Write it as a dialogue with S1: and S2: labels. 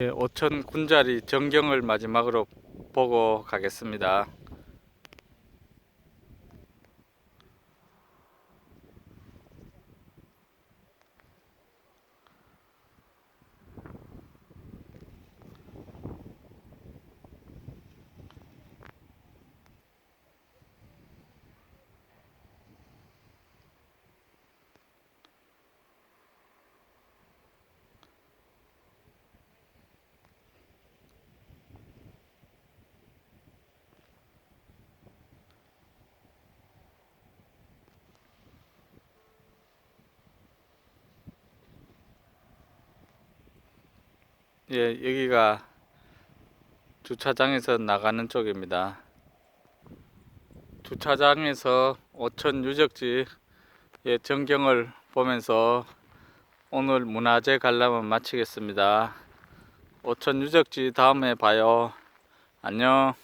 S1: 예, 오천 군자리 전경을 마지막으로 보고 가겠습니다. 예, 여기가 주차장에서 나가는 쪽입니다. 주차장에서 오천 유적지 의 전경을 보면서 오늘 문화재 관람은 마치겠습니다. 오천 유적지 다음에 봐요. 안녕.